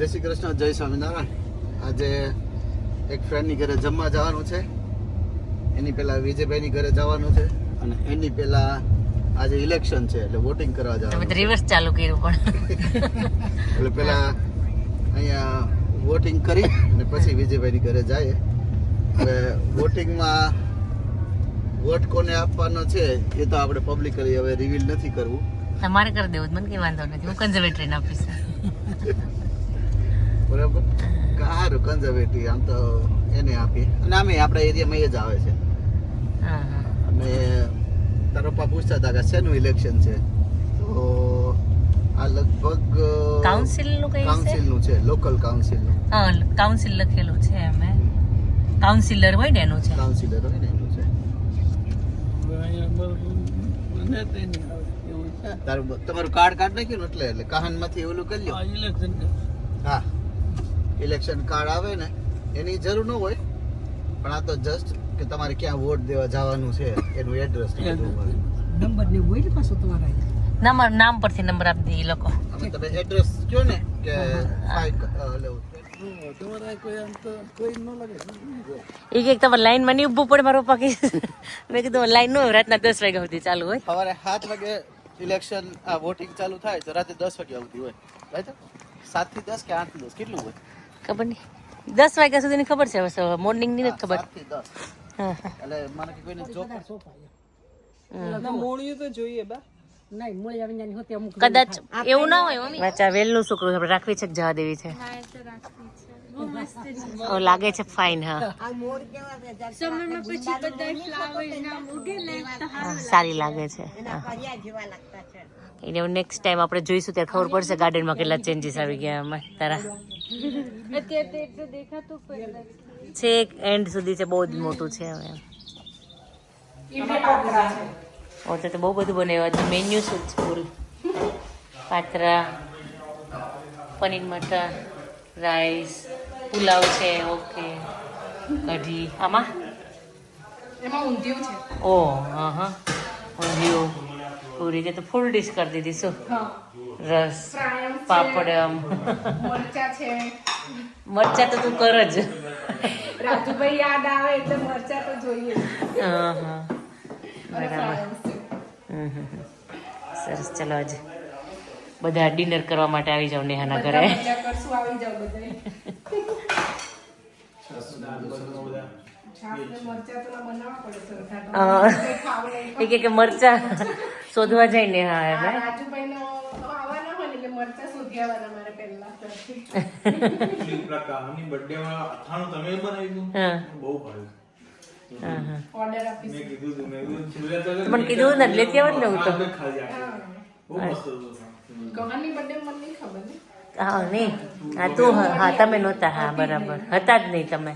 જય શ્રી કૃષ્ણ જય સ્વામિનારાયણ. આજે એક ફ્રેન્ડની ઘરે જમવા જવાનું છે. એની પહેલા વિજયભાઈની ઘરે જવાનું છે અને એની પહેલા આજે ઇલેક્શન છે એટલે વોટિંગ કરવા જવાનું તમે રિવર્સ ચાલુ કર્યું પણ. એટલે પહેલા અહીંયા વોટિંગ કરી અને પછી વિજયભાઈની ઘરે જાય હવે વોટિંગમાં વોટ કોને આપવાનો છે એ તો આપણે પબ્લિકલી હવે રિવીલ નથી કરવું. તમારે કરી દેવું મને કઈ વાંધો નથી હું કન્ઝર્વેટરીને આપીશ. બરાબર? સારું કન્ઝર્વેટિવ આમ તો એને આપીએ. અને આમે આપણા એરિયામાં એ જ આવે છે. હા હા. અને તારો પપ્પા પૂછતા હતા કે શેનું ઇલેક્શન છે? તો આ લગભગ કાઉન્સિલનું કઈ છે? કાઉન્સિલનું છે લોકલ કાઉન્સિલનું હા કાઉન્સિલ લખેલું છે અમે કાઉન્સિલર હોય ને એનું છે? કાઉન્સિલર હોય ને એનું છે. તમારું કાર્ડ કાર્ડ નાખ્યું ને એટલે એટલે કહાનમાંથી ઓલું કરી લ્યો. હા. ઇલેક્શન કાર્ડ આવે ને એની જરૂર ન હોય પણ આ તો જસ્ટ કે તમારે ક્યાં વોટ દેવા જવાનું છે એનું એડ્રેસ નંબર ને હોય ને પાછો તમારા? નામ નામ પરથી નંબર આપી દે એ લોકો. તમે એડ્રેસ કયો ને કે લેવું. એક એક તમારે લાઈનમાં નહીં ઊભું પડે મારો પાકી મેં કીધું લાઈન નો રાતના દસ વાગ્યા સુધી ચાલુ હોય. સવારે સાત વાગે ઇલેક્શન આ વોટિંગ ચાલુ થાય તો રાતે દસ વાગ્યા સુધી હોય. રાઈટ? સાતથી દસ કે આઠથી દસ કેટલું હોય? ખબર નહીં. દસ વાગ્યા સુધીની ખબર છે હવે મોર્નિંગની નથી ખબર. સાતથી દસ. હા હા. એટલે મને કે કોઈને જોબ મોળિયું તો જોઈએ બા. નહીં મોળી આવીને આની હોતે અમુક કદાચ એવું ના હોય વાચા વેલનું છોકરું આપણે રાખવી છે કે જવા દેવી છે? લાગે છે ફાઇન હા. હા, સારી લાગે છે. એને નેક્સ્ટ ટાઈમ આપણે જોઈશું ત્યારે ખબર પડશે ગાર્ડનમાં કેટલા ચેન્જીસ આવી ગયા અમે તારા. છેક એન્ડ સુધી છે બહુ જ મોટું છે હવે. ઓ તો તો બહુ બધું બનાવ્યું. છે મેન્યુ શું છે ફૂલ પાત્રા પનીર મટર રાઈસ પુલાવ છે ઓકે. કઢી. આમાં? એમાં ઊંધિયું છે. ઓ હા હા ઊંધિયું. પૂરી કે તો ફૂલ ડીશ કરી દીધી શું? રસ પાપડ મરચા છે. મરચા તો તું કર જ. રાજુભાઈ યાદ આવે એટલે મરચા તો જોઈએ. હા હા. બરાબર. સરસ ચલો આજે બધા ડિનર કરવા માટે આવી જાવ નેહાના બધા ઘરે. કરશું આવી જાવ બધાય. છાસ ને મરચા શોધવા જઈને ને હા એટલે રાજુભાઈને આવવાના હોય ને એટલે મરચા શોધી આવવાના મારે પહેલા. કામની બર્થડેમાં અથાણું તમે બનાવી હા. બહુ ભાવ્યું. હા હા. ઓર્ડર આપીશ. મેં કીધું તું મેં કીધું છોલ્યા તો મને કીધું ને લેતી આવત ને હું તો. હા નહીં હા તું હા તમે નહોતા હા બરાબર. હતા જ નહીં તમે.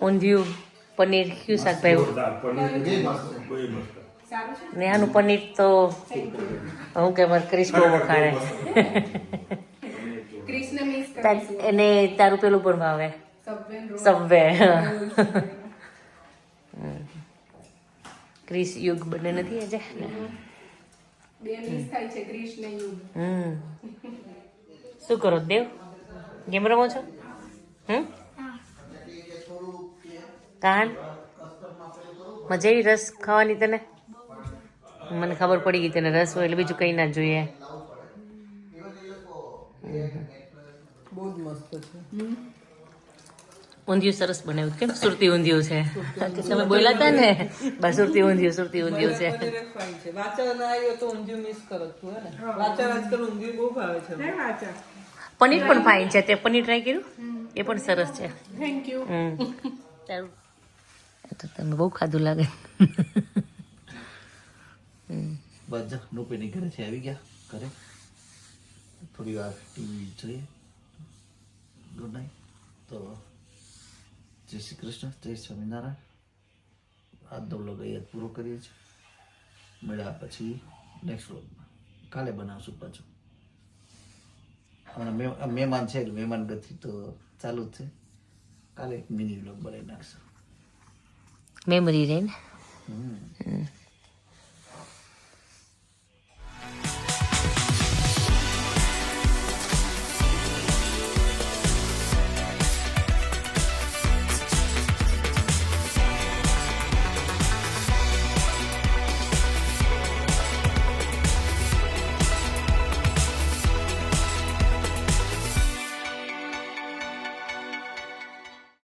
ઊંધિયું. પનીર કયું શાક ભાઈ? બહુ મસ્ત. સારું છે. ને આનું પનીર તો હું કે મારે ક્રિસ બહુ વખાણે એને તારું પેલું પણ ભાવે. સબવે. ક્રિસ યુગ બંને નથી આજે? શું કરો દેવ? ગેમ રમો છો? કાન. મજા આવી રસ ખાવાની તને? મને ખબર પડી ગઈ તને રસ હોય એટલે બીજું કંઈ ના જોઈએ. ઊંધિયું સરસ બનાવ્યું કેમ? સુરતી ઊંધિયું છે. તમે બોલ્યા હતા ને? બસ સુરતી ઊંધિયું સુરતી ઊંધિયું છે. પનીર પણ ફાઇન છે. તે પનીર ટ્રાય કર્યું? એ પણ સરસ છે. થેન્ક યુ તારું તો તમે બહુ ખાધું લાગે. બસ રૂપીની ઘરે છે, આવી ગયા, ઘરે. થોડી વાર ટીવી જોઈએ. ગુડ નાઇટ તો જય શ્રી કૃષ્ણ, જય સ્વામિનારાયણ. આજનો બ્લોગ અહીંયા પૂરો કરીએ છીએ. મળ્યા પછી નેક્સ્ટ બ્લોગમાં કાલે બનાવશું પાછું. મહેમાન છે મહેમાન ગતિ તો ચાલુ જ છે. કાલે એક મિની વ્લોગ બનાવી નાખશું. મેમરી રહે ને.